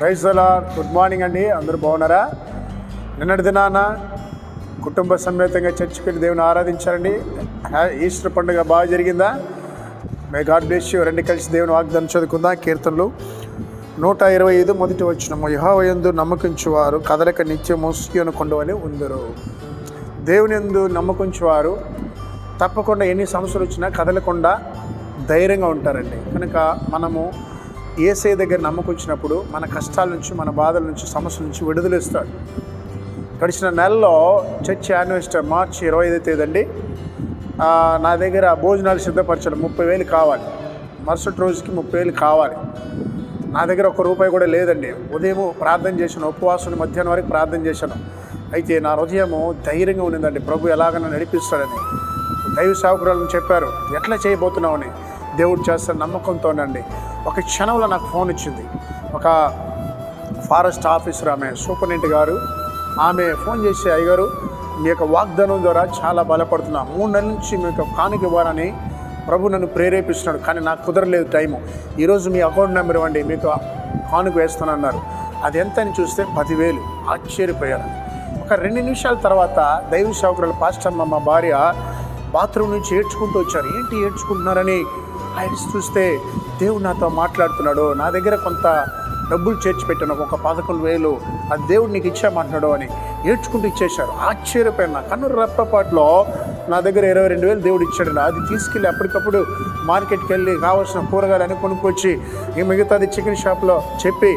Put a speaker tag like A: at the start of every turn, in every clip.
A: Rice good morning అండి. అందరూ బాగున్నారా? నిన్నటి దినాన కుటుంబ సమేతంగా చర్చికి వెళ్ళి దేవుని ఆరాధించారండి. హ్యా- ఈస్టర్ పండుగ బాగా జరిగిందా? మే గాడ్ బ్లెస్ యూ రెండు కలిసి దేవుని వాగ్దానం చదువుకుందాం. కీర్తనలు. నూట ఇరవై ఐదు మొదటి వచ్చిన యహోవయందు నమ్మకించువారు కదలక నిత్యం మోసుకి కొండవని ఉందరు. దేవుని ఎందు నమ్మకించువారు తప్పకుండా ఎన్ని సమస్యలు వచ్చినా కదలకుండా ధైర్యంగా ఉంటారండి. కనుక మనము ఏసై దగ్గర నమ్మకొచ్చినప్పుడు మన కష్టాల నుంచి మన బాధల నుంచి సమస్యల నుంచి విడుదలిస్తాడు. గడిచిన నెలలో చర్చి యానివర్సరీ మార్చి ఇరవై ఐదో తేదీ అండి. నా దగ్గర భోజనాలు సిద్ధపరచాలి ముప్పై వేలు కావాలి. మరుసటి రోజుకి ముప్పై వేలు కావాలి. నా దగ్గర ఒక రూపాయి కూడా లేదండి. ఉదయం ప్రార్థన చేశాను ఉపవాసం మధ్యాహ్నం వరకు ప్రార్థన చేశాను. అయితే నా హృదయము ధైర్యంగా ఉన్నదండి. ప్రభు ఎలాగైనా నడిపిస్తాడని. దైవ సావకురాలను చెప్పారు ఎట్లా చేయబోతున్నామని దేవుడు చేస్తాడు నమ్మకంతోనండి ఒక క్షణంలో నాకు ఫోన్ ఇచ్చింది. ఒక ఫారెస్ట్ ఆఫీసర్ ఆమె సూపరింటెండెంట్ గారు. ఆమె ఫోన్ చేసి అయ్యగారు మీ యొక్క వాగ్దానం ద్వారా చాలా బలపడుతున్నా. మూడు నెలల నుంచి యొక్క కానుక ఇవ్వాలని ప్రభు నన్ను ప్రేరేపిస్తున్నాడు కానీ నాకు కుదరలేదు టైము. ఈరోజు మీ అకౌంట్ నెంబర్ ఇవ్వండి మీకు కానుక వేస్తానన్నారు. అది ఎంత అని చూస్తే పదివేలు. ఆశ్చర్యపోయారు ఒక రెండు నిమిషాల తర్వాత దైవ సేవకురాలు పాస్టర్ మా భార్య బాత్రూమ్ నుంచి ఏడ్చుకుంటూ వచ్చారు. ఏంటి ఏడ్చుకుంటున్నారని ఆయన చూస్తే దేవుడు నాతో మాట్లాడుతున్నాడు నా దగ్గర కొంత డబ్బులు చేర్చి పెట్టాను ఒక పదకొండు వేలు అది దేవుడు నీకు ఇచ్చామంటున్నాడు అని ఏడ్చుకుంటూ ఇచ్చేశారు. ఆశ్చర్యపోయిన కన్ను రెప్పపాట్లో నా దగ్గర ఇరవై రెండు వేలు దేవుడు ఇచ్చాడు అది తీసుకెళ్ళి అప్పటికప్పుడు మార్కెట్కి వెళ్ళి కావాల్సిన కూరగాయలు కొనుక్కొచ్చి ఈ మిగతాది చికెన్ షాప్లో చెప్పి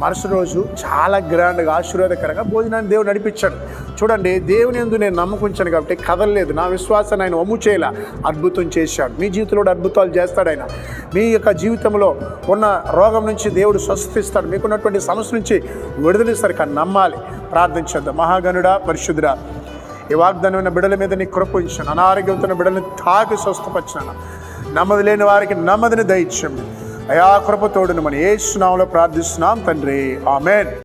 A: మరుసటి రోజు చాలా గ్రాండ్గా ఆశీర్వాదకరంగా భోజనాన్ని దేవుడు నడిపించాడు. చూడండి దేవుని ఎందు నేను నమ్మకుంచాను కాబట్టి కదలలేదు. నా విశ్వాసాన్ని ఆయన వమ్ము చేయలే. అద్భుతం చేశాడు. మీ జీవితంలో కూడా అద్భుతాలు చేస్తాడు ఆయన. మీ యొక్క జీవితంలో ఉన్న రోగం నుంచి దేవుడు స్వస్థిస్తాడు. మీకున్నటువంటి సమస్య నుంచి విడుదలిస్తారు కానీ నమ్మాలి. ప్రార్థించద్దు మహాగనుడా పరిశుద్ధుడా ఈ వాగ్దానమైన బిడల మీద నీ కృపించాను అనారోగ్యంతో ఉన్న తాకి స్వస్థపరిచాను నమ్మది లేని వారికి నమ్మదిని దయచండి అయా కృపతోడు మన ఏ ఏ ప్రార్థిస్తున్నాం తండ్రి. ఆమెన్.